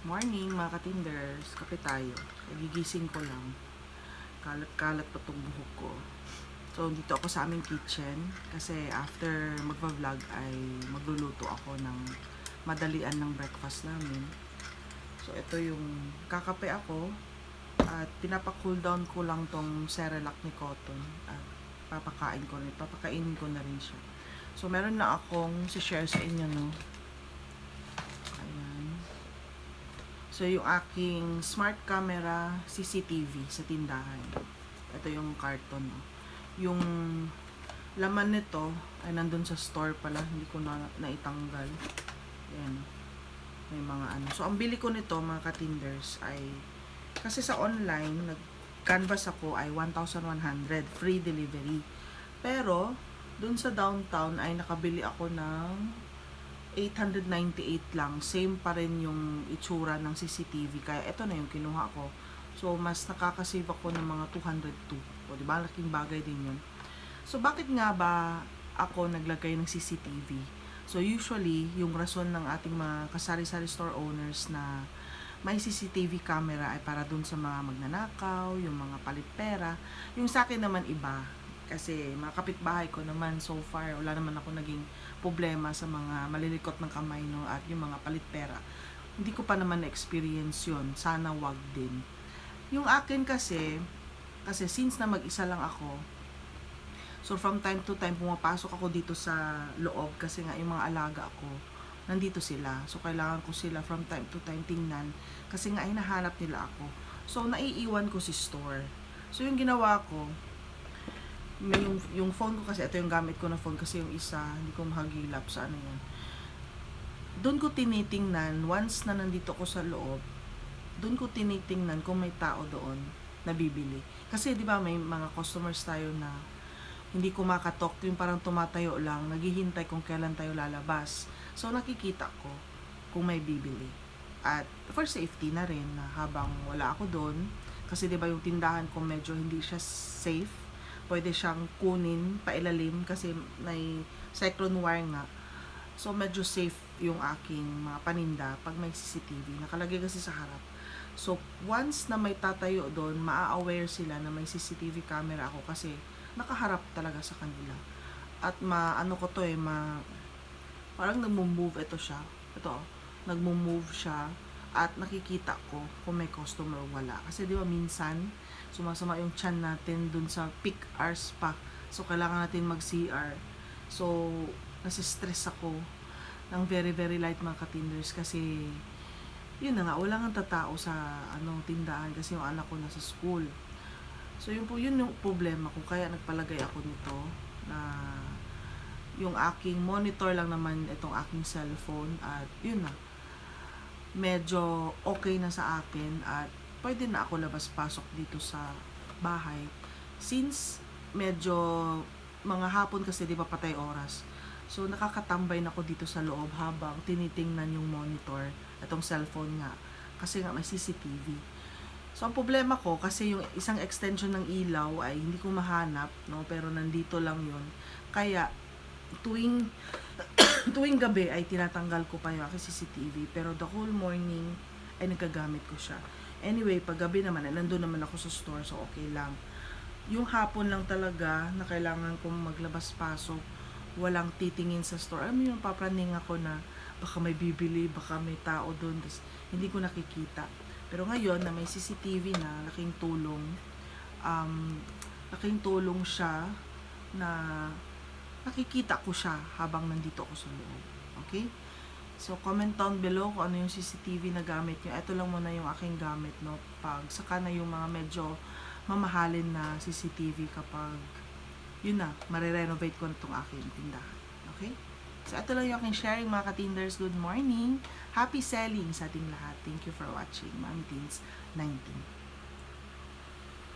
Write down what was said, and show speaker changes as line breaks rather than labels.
Morning mga katinders, kape tayo. Gigising ko lang. Kalat-kalat pa tong buhok ko. So, dito ako sa aming kitchen kasi after magpa-vlog ay magluluto ako ng madalian ng breakfast namin. So, ito yung kakape ako at pinapa-cool down ko lang tong Cerelac ni Cotton at papakain ko rin, papakainin ko na rin siya. So, meron na akong si-share sa inyo, no? Ayan. So, yung aking smart camera CCTV sa tindahan. Ito yung carton. Yung laman nito ay nandun sa store pala. Hindi ko na naitanggal. Ayan. May mga ano. So, ang bili ko nito, mga katinders, ay kasi sa online, nag-canvas ako ay 1,100 free delivery. Pero, dun sa downtown ay nakabili ako ng 898 lang. Same pa rin yung itsura ng CCTV. Kaya ito na yung kinuha ko. So, mas nakakasave ako ng mga 202. O, di ba? Laking bagay din yun. So, bakit nga ba ako naglagay ng CCTV? So, usually, yung rason ng ating mga kasari-sari store owners na may CCTV camera ay para dun sa mga magnanakaw, yung mga palit pera. Yung sa akin naman iba. Kasi mga kapitbahay ko naman so far, wala naman ako naging problema sa mga malilikot ng kamay no, at yung mga palit pera. Hindi ko pa naman na-experience yun. Sana wag din. Yung akin kasi, kasi since na mag-isa lang ako, so from time to time pumapasok ako dito sa loob kasi nga yung mga alaga ko, nandito sila. So, kailangan ko sila from time to time tingnan kasi nga hinahanap nila ako. So, naiiwan ko si store. So, yung ginawa ko, may yung, yung phone ko kasi, ito yung gamit ko na phone kasi yung isa, hindi ko mahagilap sa ano yan. Doon ko tinitingnan, once na nandito ko sa loob, doon ko tinitingnan kung may tao doon na bibili. Kasi di ba may mga customers tayo na hindi kumakatok, yung parang tumatayo lang, naghihintay kung kailan tayo lalabas. So nakikita ko kung may bibili. At for safety na rin na habang wala ako doon, kasi 'di ba yung tindahan ko medyo hindi siya safe. Pwede siyang kunin pailalim kasi may cyclone wire nga. So medyo safe yung aking mga paninda pag may CCTV. Nakalagay kasi sa harap. So once na may tatayo doon, maa-aware sila na may CCTV camera ako kasi nakaharap talaga sa kanila. At maano ko to eh, ma parang nagmo-move ito siya. Ito, oh, nagmo-move siya at nakikita ko kung may customer o wala. Kasi di ba minsan, sumasama yung chan natin dun sa peak hours pa. So, kailangan natin mag-CR. So, nasistress ako ng very, very light mga katinders kasi yun na nga, wala nga tatao sa anong tindahan kasi yung anak ko nasa school. So, yun po, yun yung problema ko. Kaya nagpalagay ako nito na yung aking monitor lang naman itong aking cellphone at yun na medyo okay na sa akin at pwede na ako labas-pasok dito sa bahay. Since medyo mga hapon kasi di ba patay oras. So nakakatambay na ako dito sa loob habang tinitingnan yung monitor itong cellphone nga. Kasi nga may CCTV so ang problema ko kasi yung isang extension ng ilaw ay hindi ko mahanap no? Pero nandito lang yun. Kaya tuwing tuwing gabi ay tinatanggal ko pa yung aking CCTV pero the whole morning ay nagagamit ko siya. Anyway, pag gabi naman, ay nandun naman ako sa store so okay lang. Yung hapon lang talaga na kailangan kong maglabas-pasok, walang titingin sa store. Alam mo yung papraning ako na baka may bibili, baka may tao doon, hindi ko nakikita. Pero ngayon na may CCTV na, laking tulong, um, laking tulong siya na nakikita ko siya habang nandito ako sa loob. Okay? So, comment down below kung ano yung CCTV na gamit nyo. Ito lang muna yung aking gamit, no? Pag, saka na yung mga medyo mamahalin na CCTV kapag, yun na, marirenovate ko na itong aking tindahan. Okay? So, ito lang yung aking sharing, mga katinders. Good morning! Happy selling sa ating lahat. Thank you for watching. Mami Teens 19.